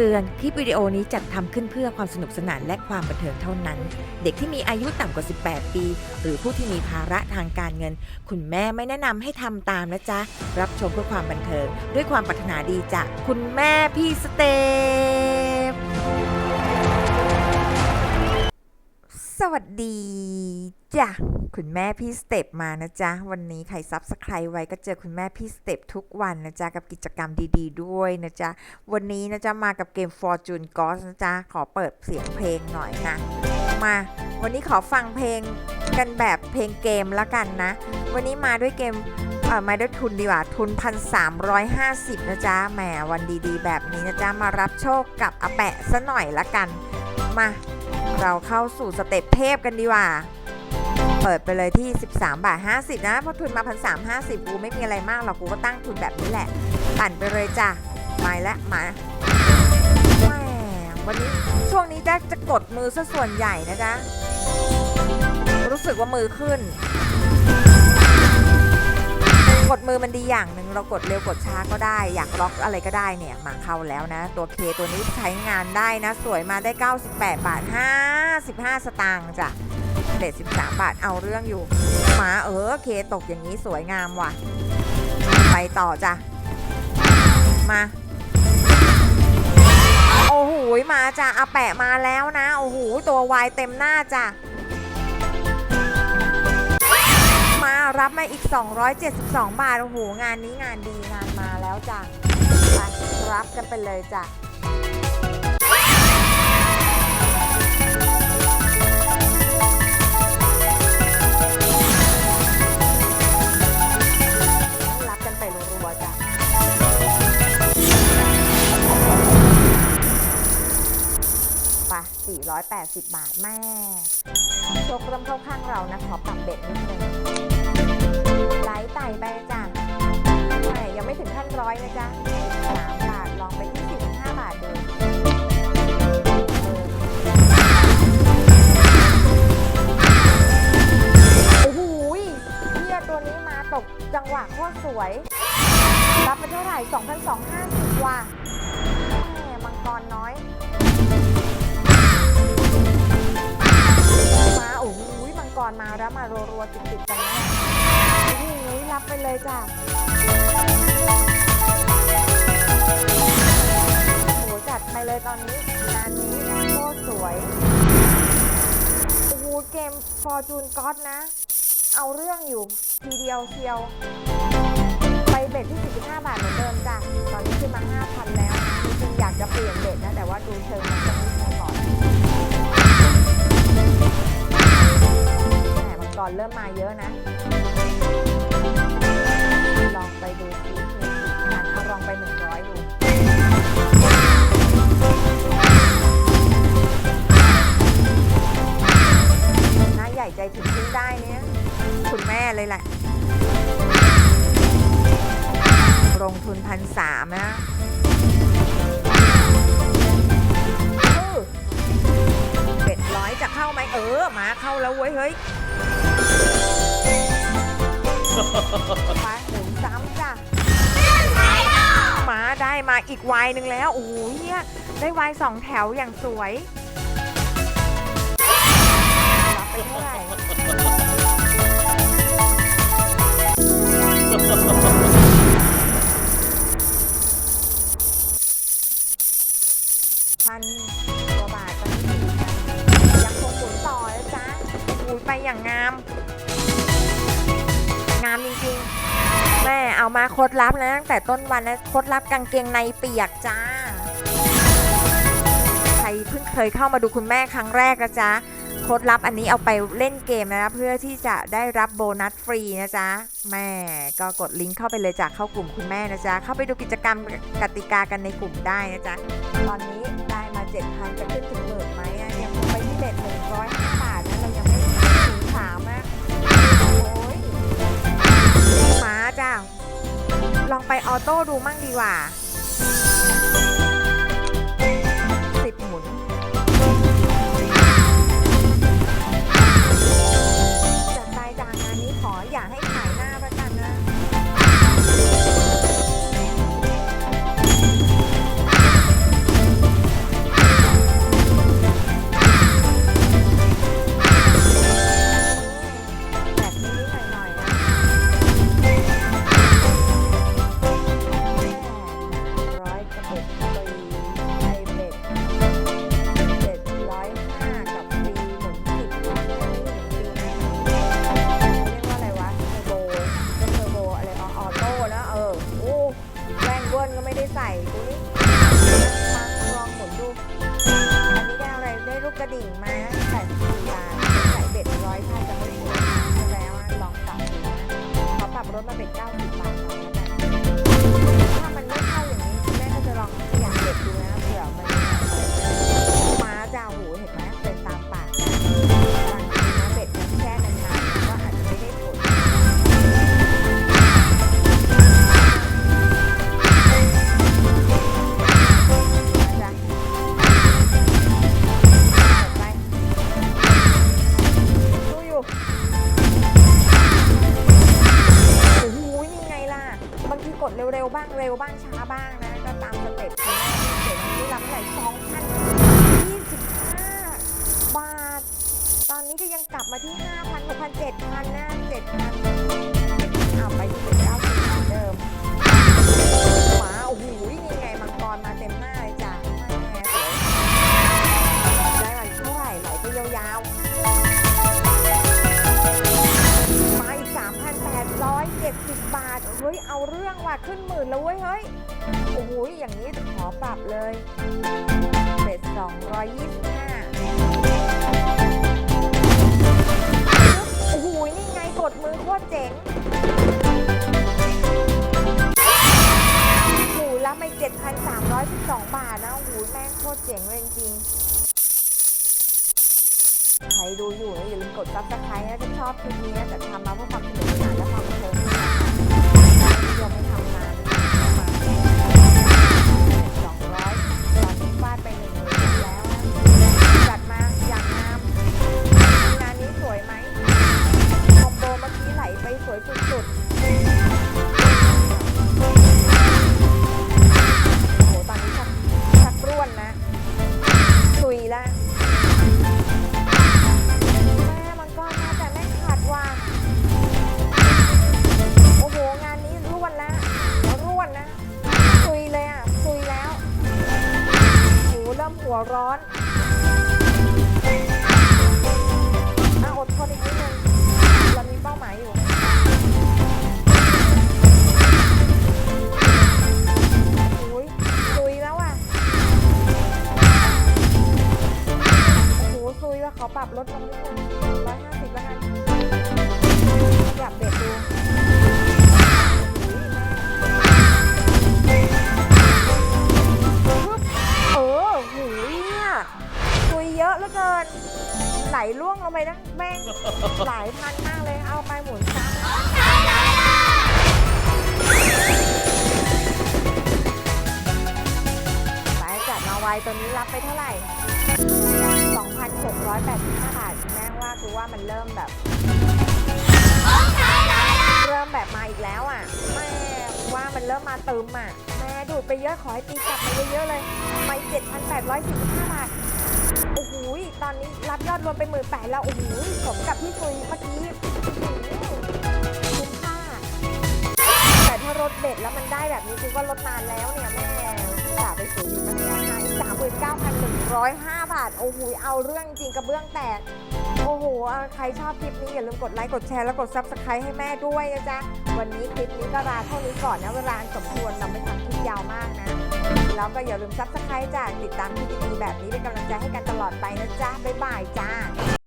ตือน คลิปวิดีโอนี้จัดทำขึ้นเพื่อความสนุกสนานและความบันเทิงเท่านั้น เด็กที่มีอายุต่ำกว่า 18 ปี หรือผู้ที่มีภาระทางการเงิน คุณแม่ไม่แนะนำให้ทำตามนะจ๊ะ รับชมเพื่อความบันเทิง ด้วยความปรารถนาดีจากคุณแม่พี่สเต สวัสดีจ้ะคุณแม่พี่สเต็ปมานะจ๊ะ วันนี้ใครซับสไครต์ไว้ก็เจอคุณแม่พี่สเต็ปทุกวันนะจ๊ะ กับกิจกรรมดีๆ ด้วยนะจ๊ะ วันนี้นะจ๊ะ มากับเกม Fortune g o s นะจ๊ะ ขอเปิดเสียงเพลงหน่อยนะ มา วันนี้ขอฟังเพลงกันแบบเพลงเกมล้วกันนะ วันนี้มาด้วยเกมเอ่อมาด้วยทุนดีกว่าทุน 1,350 นะจ๊ะแหมวันดีๆ แบบนี้นะจ๊ะ มารับโชคกับอาแปะซะหน่อยละกัน มา เราเข้าสู่สเต็ปเทพกันดีกว่า เปิดไปเลยที่ 13 บาท 50 นะ เพราะทุนมา 1,350 กูไม่มีอะไรมากหรอก กูก็ตั้งทุนแบบนี้แหละ ปั่นไปเลยจ้ะมาแล้วมาแหมวันนี้ช่วงนี้แจ๊กจะกดมือซะส่วนใหญ่นะจ๊ะ รู้สึกว่ามือขึ้น กดมือมันดีอย่างหนึ่งเรากดเร็วกดช้าก็ได้ อยากล็อกอะไรก็ได้เนี่ยมาเข้าแล้วนะ ตัวเคตัวนี้ใช้งานได้นะ สวยมาได้ 98 บาท 55 สตางค์จ้ะเด็ด13 บาทเอาเรื่องอยู่หมาเออเคตกอย่างนี้สวยงามว่ะ ไปต่อจ้ะ มาโอ้โหมาจ้ะอาแปะมาแล้วนะ โอ้โหตัววายเต็มหน้าจ้ะ รับมาอีก 272 บาท โอ้โห งานนี้งานดีงานมาแล้วจ้ะไปรับกันไปเลยจ้ะรับกันไปรัวๆจ้ะไป480 บาทแม่โชคเริ่มเข้าข้างเรานะ ขอปรับเบ็ดนิดนึง ไหลไต่ไปจ้ะแหม่ยังไม่ถึงขั้นร้อยนะจ๊ะ3บาทลองไปที่45บห้าบาทดูโอ้โหเฮียตัวนี้มาตกจังหวะโคตรสวย รับไปเท่าไหร่2,250ว่ะแหม่มังกรน้อยมาโอ้โหมังกรมาแล้วมารัวๆติดๆกันนะ รับไปเลยจ้ะโอ้โหจัดไปเลยตอนนี้งานนี้โคตรสวย โอ้โหเกม Fortune God นะ เอาเรื่องอยู่ ทีเดียวเชียว ไปเบ็ดที่ 45 บาทเหมือนเดิมจ้ะ ตอนนี้ขึ้นมา 5,000 แล้วจริงๆอยากจะเปลี่ยนเบ็ดนะ แต่ว่าดูเชิงมันจะนิดนึงก่อนแหมมังกรเริ่มมาเยอะนะ องไปดูซิมีกี่พันเอาลองไป100ดูหน้าใหญ่ใจถึงขึ้นได้เนี่ย คุณแม่เลยแหละ ลงทุนพันสามนะเป็ดร้อยจะเข้าไหมเออ มาเข้าแล้วเว้ย เฮ้ย ไป มาได้มาอีกวายหนึ่งแล้ว โอ้โหเฮียได้วายสองแถวอย่างสวยรับไปเท่าไหร่พันกว่าบาทตอนนี้ยังคงหมุนต่อนะจ๊ะโอ้ยไปอย่างงาม งามจริงๆ แม่เอามาโคดลับนะตั้งแต่ต้นวันนะโคดลับกางเกงในเปียกจ้า ใครเพิ่งเคยเข้ามาดูคุณแม่ครั้งแรกนะจ๊ะโค้ดลับอันนี้เอาไปเล่นเกมนะเพื่อที่จะได้รับโบนัสฟรีนะจ๊ะแม่ก็กดลิงก์เข้าไปเลยจ้ะเข้ากลุ่มคุณแม่นะจ๊ะเข้าไปดูกิจกรรมกติกากันในกลุ่มได้นะจ๊ะตอนนี้ได้มา7,000จะขึ้นถึงหมื่น ลองไปออโต้ดูมั่งดีกว่าสิบหมุน จัดไปจากงานนี้ขออย่าให้ ด้วยมาลองผมดู อันนี้ได้อะไรได้ลูกกระดิ่งมาใส่สี่บาทใส่เบ็ดร้อยถ้าจะไม่ถูกแล้วลองปรับดูนะขอปรับรถมาเป็น90บาทหอยแล้วกันถ้ามันไม่เข้ บ้างเร็วบ้างช้าบ้างนะ ก็ตามสเต็ปคุณแม่เสร็จที่รับเท่าไหร่สองพันยี่สิบห้าบาท ตอนนี้ก็ยังกลับมาที่ห้าพันหกพันเจ็ดพันนะเจ็ดพัน 3,870บาท เฮ้ย เอาเรื่องว่ะขึ้นหมื่นแล้วเว้ย เฮ้ย โอ้โหอย่างนี้ขอปรับเลยเบ็ด225 โอ้โหนี่ไงกดมือโคตรเจ๋งโอ้โหรับไป7,312 บาทนะ โอ้โหแม่งโคตรเจ๋งเลยจริงใครดูอยู่นะอย่าลืมกดซับสไครต์นะที่ชอบคลิปนี้นะทำมาเพื่อความสนุกสนานและความบันเทิง ไปทั้งแม่งหลายพันมากเลยเอาไปหมุนซ้ำไปจัดมาไวตัวนี้รับไปเท่าไหร่ 2,685 บาทแม่งว่าคือว่ามันเริ่มแบบ เริ่มแบบมาอีกแล้วอะแม่ว่ามันเริ่มมาเตึมอะ แม่ดูดไปเยอะขอให้ตีกลับมาเยอะๆเลย ไป 7,845 บาท โอ้โหตอนนี้รับยอดรวมไปหมื่นแปดแล้ว โอ้โหสมกับที่คุยเมื่อกี้คุ้มค่า แต่ถ้ารถเบ็ดแล้วมันได้แบบนี้คือว่ารถนานแล้วเนี่ยแม่จ่าไปซื้ออยู่มันราคาอีกสามหมื่นเก้าพันหนึ่งร้อยห้าบาท โอ้โห เอาเรื่องจริงกระเบื้องแตก โอ้โห ใครชอบคลิปนี้อย่าลืมกดไลค์ กดแชร์ แล้วกด subscribe ให้แม่ด้วยนะจ๊ะ วันนี้คลิปนี้ก็ลาเท่านี้ก่อนนะเวลาสมควรเราไม่ทำคลิปยาวมากนะ แล้วก็อย่าลืมซับสไครต์จ้ะติดตามคลิปดีๆแบบนี้เป็นกำลังใจให้กันตลอดไปนะจ๊ะบ๊ายบายจ้า